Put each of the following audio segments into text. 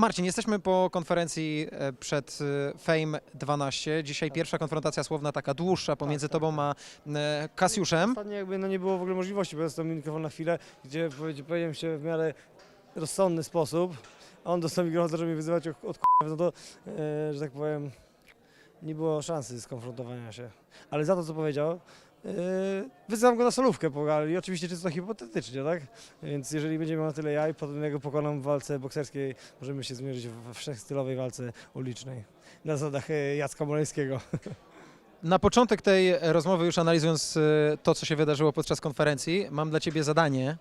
Marcin, jesteśmy po konferencji e, przed e, Fame 12. Dzisiaj pierwsza konfrontacja słowna, taka dłuższa pomiędzy Tak, tak, tobą a e, Kasiuszem. Ostatnio jakby no nie było w ogóle możliwości, bo dostał mi mikrofon na chwilę, gdzie powiedzi- powiedziałem się w miarę rozsądny sposób, a on dostał mikrofon, żeby mnie wyzywać od, od k***a, no to, e, że tak powiem, nie było szansy skonfrontowania się. Ale za to, co powiedział, wyzywam go na solówkę, po gali, oczywiście czysto hipotetycznie, tak? Więc jeżeli będzie miał na tyle jaj, potem ja go pokonam w walce bokserskiej, możemy się zmierzyć we wszechstylowej walce ulicznej. Na zasadach e, Jacka Moleńskiego. Na początek tej rozmowy, już analizując e, to, co się wydarzyło podczas konferencji, mam dla ciebie zadanie,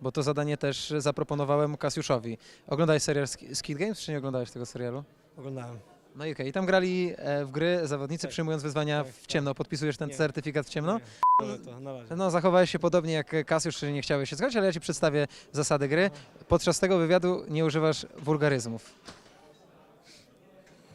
bo to zadanie też zaproponowałem Kasiuszowi. Oglądałeś serial Sk- Skid Games, czy nie oglądałeś tego serialu? Oglądałem. No i okej, i tam grali e, w gry zawodnicy Tak. przyjmując wyzwania Tak, w ciemno. Podpisujesz ten Nie. certyfikat w ciemno? Nie, ale to na razie. No, zachowałeś się podobnie jak Kasiusz, czyli nie chciałeś się zgodzić, ale ja ci przedstawię zasady gry. Podczas tego wywiadu nie używasz wulgaryzmów.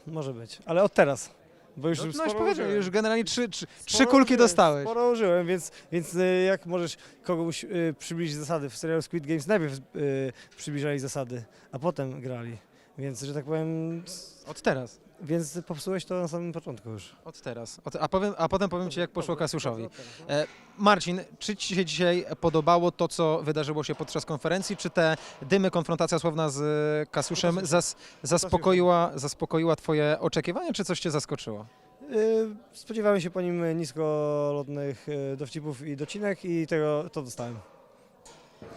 Może być, ale od teraz. Bo już No, no sporo już powiedział, użyłem. już generalnie trzy, trzy, trzy Sporo kulki użyłem, dostałeś. Sporo użyłem, więc, więc y, jak możesz kogoś y, przybliżyć zasady w serialu Squid Games, najpierw y, przybliżali zasady, a potem grali. Więc, że tak powiem, Od teraz. więc popsułeś to na samym początku już. Od teraz. Od, a, powiem, a potem powiem ci, jak poszło Kasiuszowi. dobra. E, Marcin, czy ci się dzisiaj podobało to, co wydarzyło się podczas konferencji, czy te dymy, konfrontacja słowna z e, Kasiuszem zas, zaspokoiła, zaspokoiła twoje oczekiwania, czy coś cię zaskoczyło? Y, Spodziewałem się po nim niskolotnych y, dowcipów i docinek i tego to dostałem.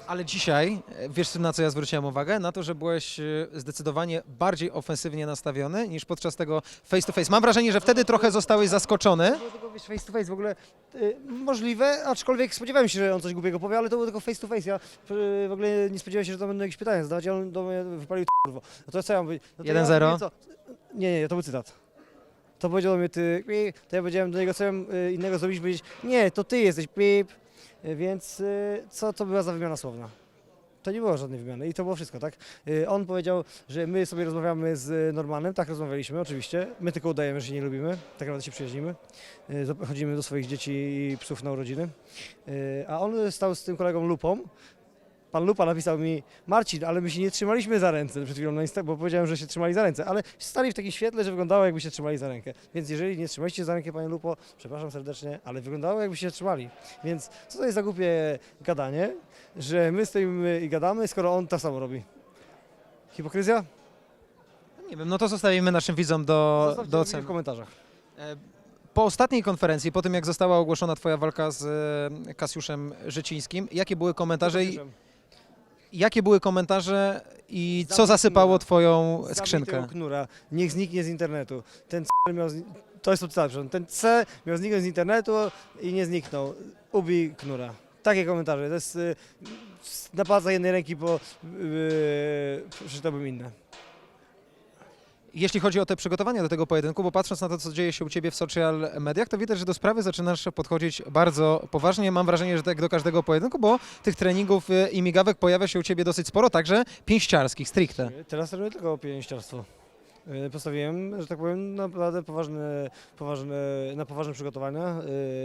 Ale dzisiaj, e, wiesz na co ja zwróciłem uwagę? Na to, że byłeś e, zdecydowanie bardziej ofensywnie nastawiony niż podczas tego face to face. Mam wrażenie, że wtedy trochę zostałeś zaskoczony. było tylko wiesz, face to face w ogóle y, możliwe, aczkolwiek spodziewałem się, że on coś głupiego powie, ale to było tylko face to face. Ja y, w ogóle nie spodziewałem się, że tam będą jakieś pytania zadawać, a on do mnie wypalił kurwo. No to co ja mam powiedzieć? No to 1-0. Ja, mówię, co? nie, nie, to był cytat. To powiedział do mnie ty, pi, to ja powiedziałem do niego, co ja mam innego zrobić, powiedzieć, nie, to ty jesteś pip, więc y, co to była za wymiana słowna? To nie było żadnej wymiany i to było wszystko, tak? Y, On powiedział, że my sobie rozmawiamy z Normanem, tak rozmawialiśmy oczywiście, my tylko udajemy, że się nie lubimy, tak naprawdę się przyjaźnimy, Y, chodzimy do swoich dzieci i psów na urodziny, a on stał z tym kolegą Lupą, Pan Lupa napisał mi, Marcin, ale my się nie trzymaliśmy za ręce przed chwilą na Insta, bo powiedziałem, że się trzymali za ręce, ale stali w takim świetle, że wyglądało jakby się trzymali za rękę. Więc jeżeli nie trzymaliście za rękę, Panie Lupo, przepraszam serdecznie, ale wyglądało jakby się trzymali. Więc co to jest za głupie gadanie, że my stoimy i gadamy, skoro on to samo robi? Hipokryzja? Nie wiem, no to zostawimy naszym widzom do, Zostawcie do opinię oceny. w komentarzach. E, Po ostatniej konferencji, po tym jak została ogłoszona twoja walka z e, Kasiuszem Życińskim, jakie były komentarze i, jakie były komentarze i co Zabij zasypało twoją Zabij skrzynkę? tego knura, niech zniknie z internetu. Ten C miał, zni- to jest przepraszam. ten C miał zniknąć z internetu i nie zniknął. Ubij knura. Takie komentarze. To jest y, na palcach jednej ręki, bo yy, przeczytałbym inne. Jeśli chodzi o te przygotowania do tego pojedynku, bo patrząc na to, co dzieje się u Ciebie w social mediach, to widać, że do sprawy zaczynasz podchodzić bardzo poważnie. Mam wrażenie, że tak do każdego pojedynku, bo tych treningów e, i migawek pojawia się u Ciebie dosyć sporo, także pięściarskich, stricte. Teraz trenuję tylko pięściarstwo. Yy, Postawiłem, że tak powiem, naprawdę poważne, poważne, na poważne przygotowania.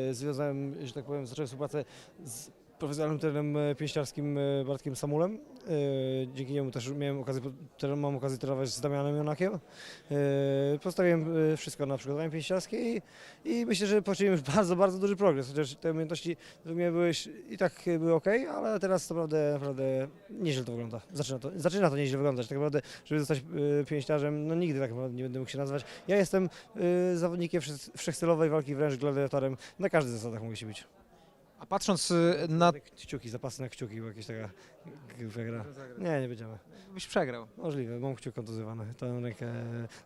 Yy, Związałem, że tak powiem, zacząłem współpracę z profesjonalnym trenerem e, pięściarskim e, Bartkiem Samulem. Yy, Dzięki niemu też miałem okazję, mam okazję trenować z Damianem Jonakiem. Postawiłem e, wszystko na przygotowanie pięściarskie i, i myślę, że poczyniłem bardzo, bardzo duży progres. Chociaż te umiejętności według mnie były i tak były ok, ale teraz naprawdę, naprawdę nieźle to wygląda. Zaczyna to, zaczyna to nieźle wyglądać. Tak naprawdę, żeby zostać pięściarzem, no nigdy tak naprawdę nie będę mógł się nazwać. Ja jestem zawodnikiem wszech- wszechstylowej walki wręcz gladiatorem. Na każdych zasadach mogę się bić. A patrząc e, na... Kciuki, zapasy na kciuki, bo jakieś taka gra. Nie, nie będziemy. Byś przegrał. Możliwe, mam kciuk kontuzjowany. Tą rękę,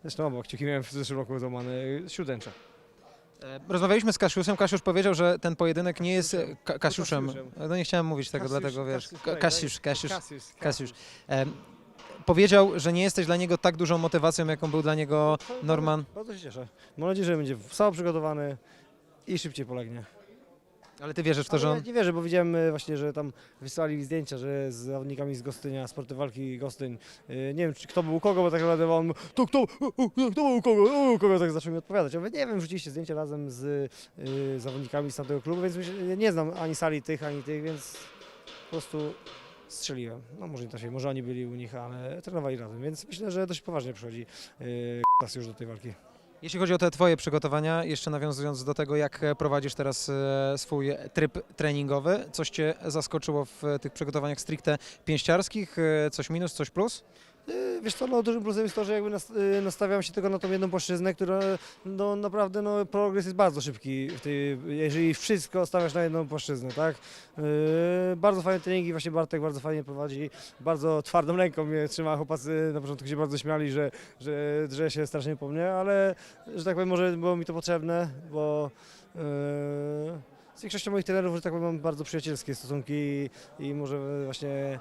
zresztą obok kciuki miałem w zeszłym roku złamane, śródęcze. E, Rozmawialiśmy z Kasiuszem. Kasiusz powiedział, że ten pojedynek nie jest... e, Ka Kasiuszem. Kasiuszem. No nie chciałem mówić tego, Kasiusz, dlatego wiesz. Kasiusz, Kasiusz. Kasiusz. Kasiusz, Kasiusz. Em, Powiedział, że nie jesteś dla niego tak dużą motywacją, jaką był dla niego Norman. Bardzo się cieszę. Mam nadzieję, że będzie samo przygotowany i szybciej polegnie. Ale ty wierzysz w to, że ja on... nie wierzę, bo widziałem e, właśnie, że tam wysłali zdjęcia, że z zawodnikami z Gostynia, sporty walki Gostyń. E, Nie wiem, czy kto był u kogo, bo tak naprawdę on, to kto, u, u, kto był u kogo, u, u kogo, tak zaczął mi odpowiadać. Ja mówię, nie wiem, rzuciliście zdjęcia razem z y, zawodnikami z tamtego klubu, więc myślę, nie znam ani sali tych, ani tych, więc po prostu Strzeliłem. No może nie trafiłem, może oni byli u nich, ale trenowali razem, więc myślę, że dość poważnie przychodzi yy, już do tej walki. Jeśli chodzi o te twoje przygotowania, jeszcze nawiązując do tego, jak prowadzisz teraz e, swój tryb treningowy, coś cię zaskoczyło w tych przygotowaniach stricte pięściarskich? E, Coś minus, coś plus? Yy, Wiesz co, no dużym plusem jest to, że jakby yy, nastawiam się tylko na tą jedną płaszczyznę, która no naprawdę no, progres jest bardzo szybki, w tej, jeżeli wszystko stawiasz na jedną płaszczyznę, tak? Yy, bardzo fajne treningi, właśnie Bartek bardzo fajnie prowadzi, bardzo twardą ręką mnie trzyma, chłopacy na początku się bardzo śmiali, że, że drze się strasznie po mnie, ale że tak powiem może było mi to potrzebne, bo yy, z większością moich trenerów, że tak powiem, mam bardzo przyjacielskie stosunki i, i może właśnie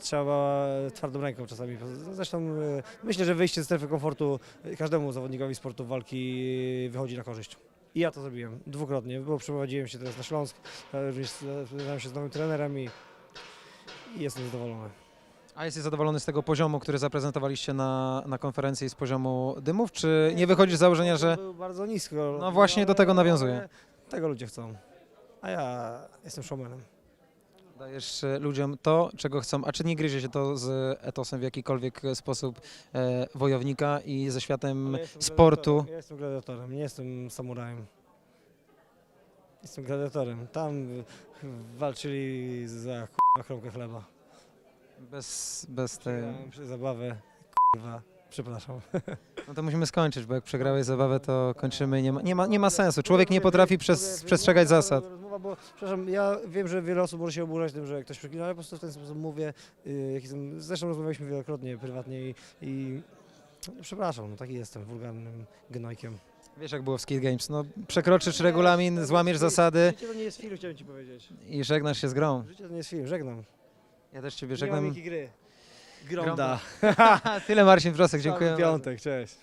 trzeba twardą ręką czasami. Zresztą e, myślę, że wyjście z strefy komfortu e, każdemu zawodnikowi sportu walki e, wychodzi na korzyść. I ja to zrobiłem dwukrotnie, bo przeprowadziłem się teraz na Śląsk, również spotkałem się z nowym trenerem i, i jestem zadowolony. A jesteś zadowolony z tego poziomu, który zaprezentowaliście na, na konferencji z poziomu dymów, czy nie wychodzisz z założenia, że Był bardzo nisko. No właśnie do tego nawiązuję. Tego ludzie chcą. A ja jestem showmanem. dajesz e, ludziom to, czego chcą, a czy nie gryzie się to z etosem w jakikolwiek sposób e, wojownika i ze światem jestem sportu? Ja jestem gladiatorem, nie jestem samurajem. Jestem gladiatorem. Tam walczyli za k***a chromkę chleba. Bez, bez tej... Zabawę. Kurwa, przepraszam. No to musimy skończyć, bo jak przegrałeś zabawę, to kończymy. Nie ma, nie ma, nie ma sensu. Człowiek nie potrafi przez, przestrzegać zasad. Rozmowa, bo, przepraszam, ja wiem, że wiele osób może się oburzać tym, że ktoś przeklinał, ale po prostu w ten sposób mówię. y, jaki są- Zresztą rozmawialiśmy wielokrotnie, prywatnie i, i no, przepraszam, no taki jestem, wulgarnym gnojkiem. Wiesz jak było w Skate Games, no przekroczysz regulamin, złamiesz zasady Życie to nie jest film, chciałem ci powiedzieć. i żegnasz się z grą. Życie to nie jest film, żegnam. Ja też Ciebie Nie mam żegnam. gry. Gromda. Tyle Marcin Wrosek, dziękuję. Cały piątek, cześć.